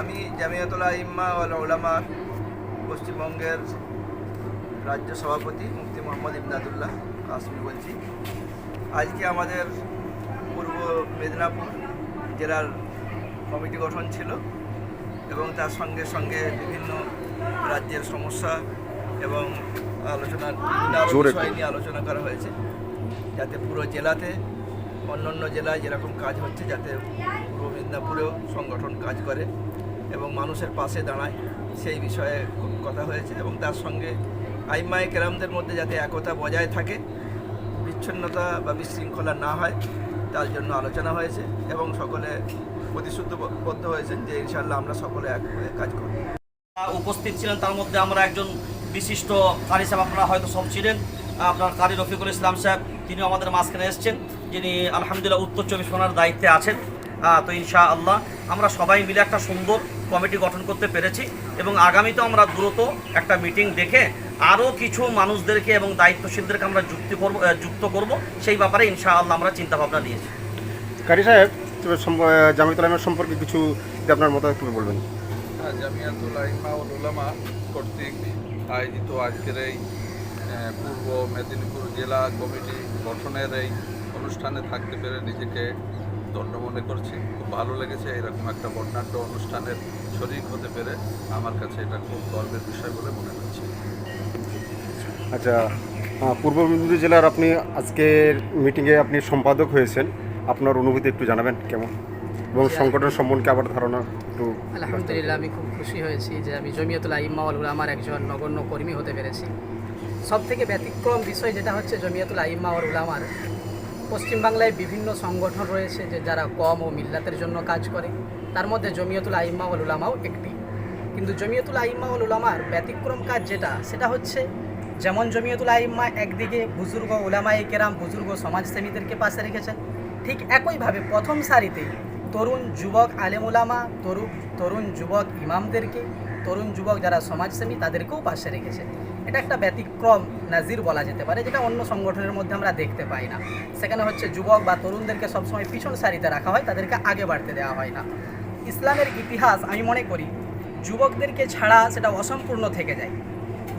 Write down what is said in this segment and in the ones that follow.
আমি জামিয়াতুল্লাহ ইম্মা ওয়াল ওলামা পশ্চিমবঙ্গের রাজ্য সভাপতি মুফতি মোহাম্মদ ইমদাদুল্লাহ কাশ্মীর বলছি। আজকে আমাদের পূর্ব মেদিনীপুর জেলার কমিটি গঠন ছিল এবং তার সঙ্গে সঙ্গে বিভিন্ন রাজ্যের সমস্যা এবং আলোচনার বিষয় নিয়ে আলোচনা করা হয়েছে। যাতে পুরো জেলাতে অন্য অন্য জেলায় যেরকম কাজ হচ্ছে যাতে পূর্ব মেদিনীপুরেও সংগঠন কাজ করে। এবং মানুষের পাশে দাঁড়ায়, সেই বিষয়ে কথা হয়েছে এবং তার সঙ্গে আইমাই কেরামদের মধ্যে যাতে একতা বজায় থাকে, বিচ্ছিন্নতা বা বিশৃঙ্খলা না হয়, তার জন্য আলোচনা হয়েছে এবং সকলে প্রতিশ্রুতিবদ্ধ হয়েছেন যে ইনশাল্লাহ আমরা সকলে এক হয়ে কাজ করব। উপস্থিত ছিলেন, তার মধ্যে আমরা একজন বিশিষ্ট কারি সাহেব, আপনারা হয়তো সব ছিলেন আপনার কারি রফিকুল ইসলাম সাহেব, তিনিও আমাদের মাঝখানে এসেছেন, যিনি আলহামদুলিল্লাহ উত্তর চব্বিশ পরগনার দায়িত্বে আছেন। তো ইনশা আল্লাহ আমরা সবাই মিলে একটা সুন্দর কমিটি গঠন করতে পেরেছি এবং আগামীতেও আমরা দ্রুত একটা মিটিং দেখে আরও কিছু মানুষদেরকে এবং দায়িত্বশীলদেরকে আমরা যুক্তি করব যুক্ত করব। সেই ব্যাপারে ইনশা আল্লাহ আমরা চিন্তা ভাবনা নিয়েছি। কারি সাহেব জামিয়াতুল সম্পর্কে কিছু আপনার মতো একটু বলবেন। জামিয়াতুল উলামা কর্তৃক আয়োজিত আজকের এই পূর্ব মেদিনীপুর জেলা কমিটি গঠনের এই অনুষ্ঠানে থাকতে পেরে নিজেকে ধন্য মনে করছি। খুব ভালো লেগেছে এরকম একটা বর্ণাঢ্য অনুষ্ঠানের শরিক হতে পেরে আমার কাছে এটা খুব গর্বের বিষয় বলে মনে হচ্ছে। আচ্ছা পূর্ব মেদিনীপুর জেলার আপনি আজকের মিটিংয়ে আপনি সম্পাদক হয়েছেন। আপনার অনুভূতি একটু জানাবেন কেমন? এবং সংগঠন সম্বন্ধে আবার ধারণা একটু আলহামদুলিল্লাহ আমি খুব খুশি হয়েছি যে আমি জমিয়তুল আইম্মাউল উলামার একজন নগণ্য কর্মী হতে পেরেছি। সব থেকে ব্যতিক্রম বিষয় যেটা হচ্ছে জমিয়তুল আইম্মাউল উলামার পশ্চিমবাংলায় বিভিন্ন সংগঠন রয়েছে যে যারা কম ও মিল্লাতের জন্য কাজ করে। তার মধ্যে জমিয়তুল আইম্মাউল উলামাও একটি। কিন্তু জমিয়তুল আইম্মাউল উলামার ব্যতিক্রম কাজ যেটা, সেটা হচ্ছে যেমন জমিয়তুল আইম্মা একদিকে বুজুর্গ ওলামাই কেরাম বুজুর্গ সমাজসেবীদেরকে পাশে রেখেছেন, ঠিক একইভাবে প্রথম সারিতে তরুণ যুবক আলেমুলামা তরুণ তরুণ যুবক ইমামদেরকে, তরুণ যুবক যারা সমাজসেবী তাদেরকেও পাশে রেখেছে এটা একটা ব্যতিক্রম নাজির বলা যেতে পারে, যেটা অন্য সংগঠনের মধ্যে আমরা দেখতে পাই না। সেখানে হচ্ছে যুবক বা তরুণদেরকে সবসময় পিছন সারিতে রাখা হয়, তাদেরকে আগে বাড়তে দেওয়া হয় না। ইসলামের ইতিহাস, আমি মনে করি, যুবকদেরকে ছাড়া সেটা অসম্পূর্ণ থেকে যায়।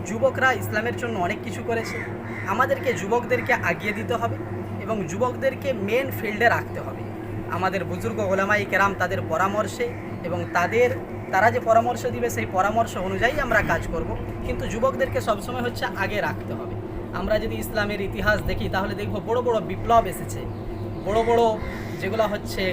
যুবকরা ইসলামের জন্য অনেক কিছু করেছে। আমাদেরকে যুবকদেরকে আগিয়ে দিতে হবে এবং যুবকদেরকে মেন ফিল্ডে রাখতে হবে। আমাদের বুজুর্গ ওলামাই কেরাম তাদের পরামর্শে এবং তাদের তারা যে পরামর্শ দিবে, সেই পরামর্শ অনুযায়ী আমরা কাজ করব। কিন্তু যুবকদেরকে সবসময় হচ্ছে আগে রাখতে হবে। আমরা যদি ইসলামের ইতিহাস দেখি, তাহলে দেখব বড় বড় বিপ্লব এসেছে। বড় বড় যেগুলো হচ্ছে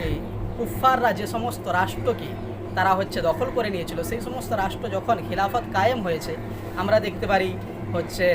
কুফাররা যে সমস্ত রাষ্ট্রকে তারা হচ্ছে দখল করে নিয়েছিল, সেই সমস্ত রাষ্ট্র যখন খিলাফত কায়েম হয়েছে, আমরা দেখতে পারি হচ্ছে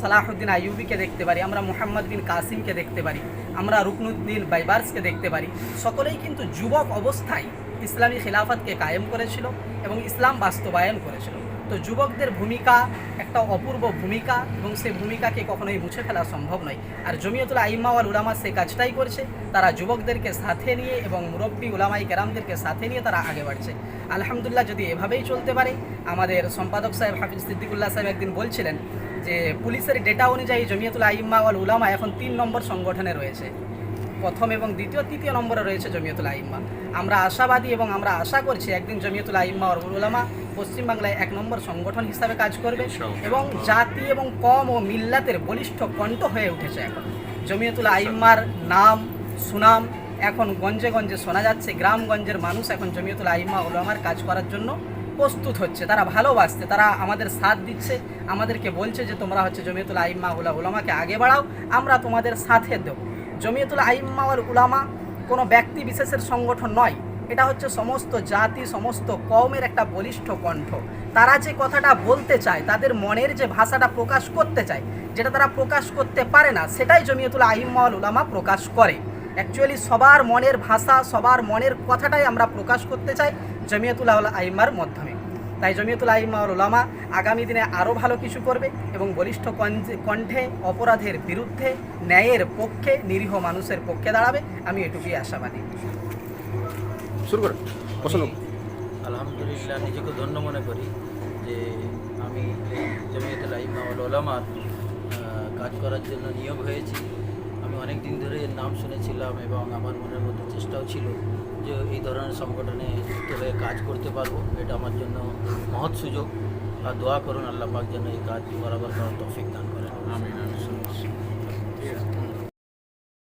সালাহুদ্দিন আইয়ুবিকে দেখতে পারি, আমরা মোহাম্মদ বিন কাসিমকে দেখতে পারি, আমরা রুকনুদ্দিন বাইবার্সকে দেখতে পারি। সকলেই কিন্তু যুবক অবস্থায় ইসলামী খিলাফতকে কায়েম করেছিল এবং ইসলাম বাস্তবায়ন করেছিল। তো যুবকদের ভূমিকা একটা অপূর্ব ভূমিকা এবং সেই ভূমিকাকে কখনোই মুছে ফেলা সম্ভব নয়। আর জমিয়তুল আইম্মা ওয়াল উলামা সেই কাজটাই করছে। তারা যুবকদেরকে সাথে নিয়ে এবং মুরব্বী উলামাই কেরামদেরকে সাথে নিয়ে তারা আগে বাড়ছে। আলহামদুলিল্লাহ যদি এভাবেই চলতে পারে, আমাদের সম্পাদক সাহেব হাফিজ সিদ্দিকুল্লাহ সাহেব একদিন বলছিলেন যে, পুলিশের ডেটা অনুযায়ী জমিয়তুল আইম্মা ওয়াল উলামা এখন তিন নম্বর সংগঠনে রয়েছে। প্রথম এবং দ্বিতীয় তৃতীয় নম্বরে রয়েছে জমিয়তুল আইম্মা। আমরা আশাবাদী এবং আমরা আশা করছি একদিন জমিয়তুল আইম্মা আর উলামা পশ্চিমবাংলায় এক নম্বর সংগঠন হিসাবে কাজ করবে এবং জাতি এবং কম ও মিল্লাতের বলিষ্ঠ কণ্ঠ হয়ে উঠেছে এখন। জমিয়তুল আইম্মার নাম সুনাম এখন গঞ্জে গঞ্জে শোনা যাচ্ছে। গ্রামগঞ্জের মানুষ এখন জমিয়তুল আইম্মা উলামার কাজ করার জন্য প্রস্তুত হচ্ছে। তারা ভালোবাসছে তারা আমাদের সাথ দিচ্ছে আমাদেরকে বলছে যে তোমরা হচ্ছে জমিয়তুল আইম্মা উলা উলামাকে আগে বাড়াও আমরা তোমাদের সাথে দেবো। জমিয়তুল আইম্মা ওয়াল উলামা কোনো ব্যক্তি বিশেষের সংগঠন নয়। এটা হচ্ছে সমস্ত জাতি, সমস্ত কওমের একটা বলিষ্ঠ কণ্ঠ। তারা যে কথাটা বলতে চায়, তাদের মনের যে ভাষাটা প্রকাশ করতে চায়, যেটা তারা প্রকাশ করতে পারে না, সেটাই জমিয়তুল আইম্মা ওয়াল উলামা প্রকাশ করে। অ্যাকচুয়ালি সবার মনের ভাষা, সবার মনের কথাটাই আমরা প্রকাশ করতে চাই জমিয়তুল আইম্মার মাধ্যমে। তাই জমিয়তুল আইম্মা ওয়াল উলামা আগামী দিনে আরও ভালো কিছু করবে এবং বলিষ্ঠ কণ্ঠে- কণ্ঠে অপরাধের বিরুদ্ধে ন্যায়ের পক্ষে নিরীহ মানুষের পক্ষে দাঁড়াবে। আমি এটুকুই আশাবাদী। শুরু করেন আলহামদুলিল্লাহ নিজেকে ধন্য মনে করি যে আমি এই জমিয়তুল ইমামুল ওলামার কাজ করার জন্য নিয়োগ হয়েছি। আমি অনেক দিন ধরে এর নাম শুনেছিলাম এবং আমার মনের মধ্যে চেষ্টাও ছিল। যে এই ধরনের সংগঠনে যুক্ত হয়ে কাজ করতে পারব, এটা আমার জন্য মহৎ সুযোগ। আর দোয়া করুন আল্লাহ পাক যেন এই কাজ বরাবর করার তফিক দান করেন। আমিন